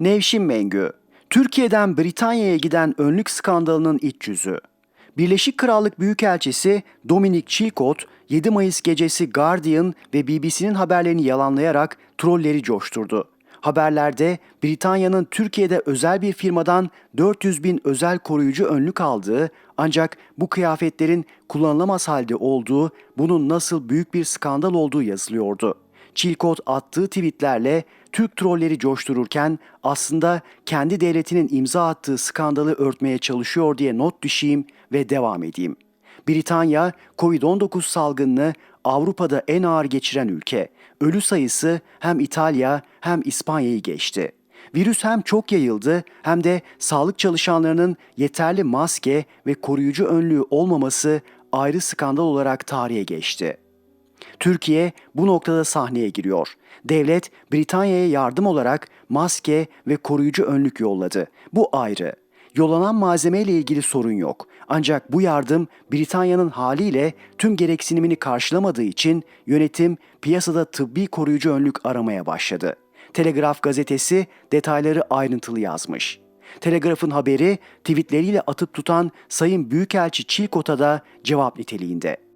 Nevşin Mengü, Türkiye'den Britanya'ya giden önlük skandalının iç yüzü. Birleşik Krallık Büyükelçisi Dominic Chilcot, 7 Mayıs gecesi Guardian ve BBC'nin haberlerini yalanlayarak trolleri coşturdu. Haberlerde Britanya'nın Türkiye'de özel bir firmadan 400 bin özel koruyucu önlük aldığı ancak bu kıyafetlerin kullanılamaz halde olduğu, bunun nasıl büyük bir skandal olduğu yazılıyordu. Çilkot attığı tweetlerle Türk trolleri coştururken aslında kendi devletinin imza attığı skandalı örtmeye çalışıyor diye not düşeyim ve devam edeyim. Britanya, Covid-19 salgınını Avrupa'da en ağır geçiren ülke. Ölü sayısı hem İtalya hem İspanya'yı geçti. Virüs hem çok yayıldı hem de sağlık çalışanlarının yeterli maske ve koruyucu önlüğü olmaması ayrı skandal olarak tarihe geçti. Türkiye bu noktada sahneye giriyor. Devlet Britanya'ya yardım olarak maske ve koruyucu önlük yolladı. Bu ayrı. Yollanan malzeme ile ilgili sorun yok. Ancak bu yardım Britanya'nın haliyle tüm gereksinimini karşılamadığı için yönetim piyasada tıbbi koruyucu önlük aramaya başladı. Telegraf gazetesi detayları ayrıntılı yazmış. Telegraf'ın haberi tweetleriyle atıp tutan Sayın Büyükelçi Çilkot'a da cevap niteliğinde.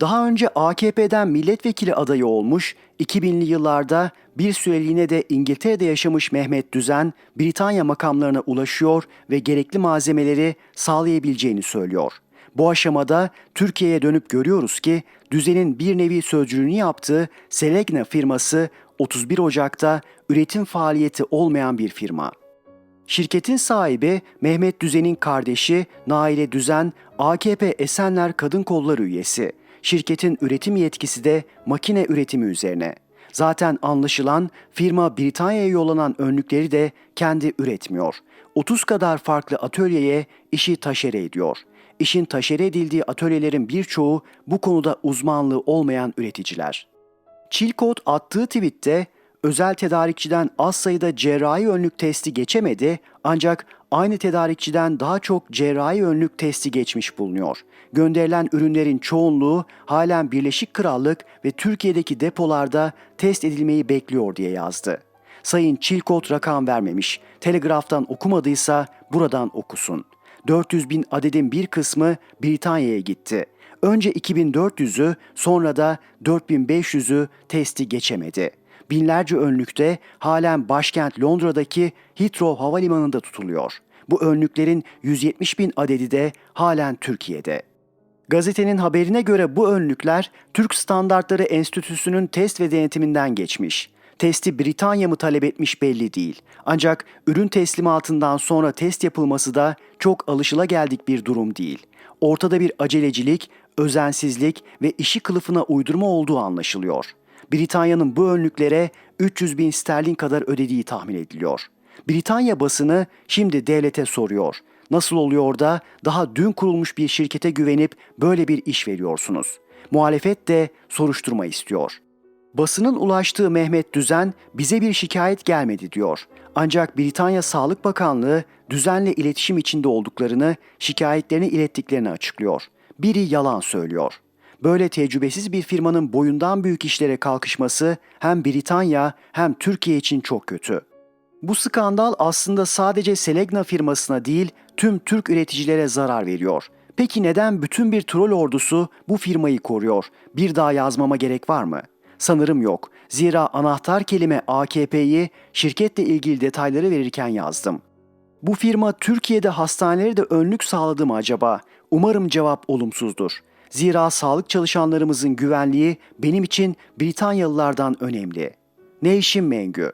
Daha önce AKP'den milletvekili adayı olmuş, 2000'li yıllarda bir süreliğine de İngiltere'de yaşamış Mehmet Düzen, Britanya makamlarına ulaşıyor ve gerekli malzemeleri sağlayabileceğini söylüyor. Bu aşamada Türkiye'ye dönüp görüyoruz ki Düzen'in bir nevi sözcülüğünü yaptığı Selegna firması 31 Ocak'ta üretim faaliyeti olmayan bir firma. Şirketin sahibi Mehmet Düzen'in kardeşi Naile Düzen, AKP Esenler Kadın Kolları üyesi. Şirketin üretim yetkisi de makine üretimi üzerine. Zaten anlaşılan firma Britanya'ya yollanan önlükleri de kendi üretmiyor. 30 kadar farklı atölyeye işi taşere ediyor. İşin taşere edildiği atölyelerin birçoğu bu konuda uzmanlığı olmayan üreticiler. Chilcot attığı tweette özel tedarikçiden az sayıda cerrahi önlük testi geçemedi ancak aynı tedarikçiden daha çok cerrahi önlük testi geçmiş bulunuyor. Gönderilen ürünlerin çoğunluğu halen Birleşik Krallık ve Türkiye'deki depolarda test edilmeyi bekliyor diye yazdı. Sayın Chilcot rakam vermemiş. Telegraftan okumadıysa buradan okusun. 400 bin adedin bir kısmı Britanya'ya gitti. Önce 2400'ü sonra da 4500'ü testi geçemedi. Binlerce önlükte halen başkent Londra'daki Heathrow Havalimanı'nda tutuluyor. Bu önlüklerin 170 bin adedi de halen Türkiye'de. Gazetenin haberine göre bu önlükler Türk Standartları Enstitüsü'nün test ve denetiminden geçmiş. Testi Britanya mı talep etmiş belli değil. Ancak ürün teslimatından sonra test yapılması da çok alışılageldik bir durum değil. Ortada bir acelecilik, özensizlik ve işi kılıfına uydurma olduğu anlaşılıyor. Britanya'nın bu önlüklere 300 bin sterlin kadar ödediği tahmin ediliyor. Britanya basını şimdi devlete soruyor. Nasıl oluyor da daha dün kurulmuş bir şirkete güvenip böyle bir iş veriyorsunuz? Muhalefet de soruşturma istiyor. Basının ulaştığı Mehmet Düzen bize bir şikayet gelmedi diyor. Ancak Britanya Sağlık Bakanlığı düzenle iletişim içinde olduklarını, şikayetlerini ilettiklerini açıklıyor. Biri yalan söylüyor. Böyle tecrübesiz bir firmanın boyundan büyük işlere kalkışması hem Britanya hem Türkiye için çok kötü. Bu skandal aslında sadece Selegna firmasına değil tüm Türk üreticilere zarar veriyor. Peki neden bütün bir troll ordusu bu firmayı koruyor? Bir daha yazmama gerek var mı? Sanırım yok. Zira anahtar kelime AKP'yi şirketle ilgili detayları verirken yazdım. Bu firma Türkiye'de hastanelere de önlük sağladı mı acaba? Umarım cevap olumsuzdur. Zira sağlık çalışanlarımızın güvenliği benim için Britanyalılardan önemli. Nevşin Mengü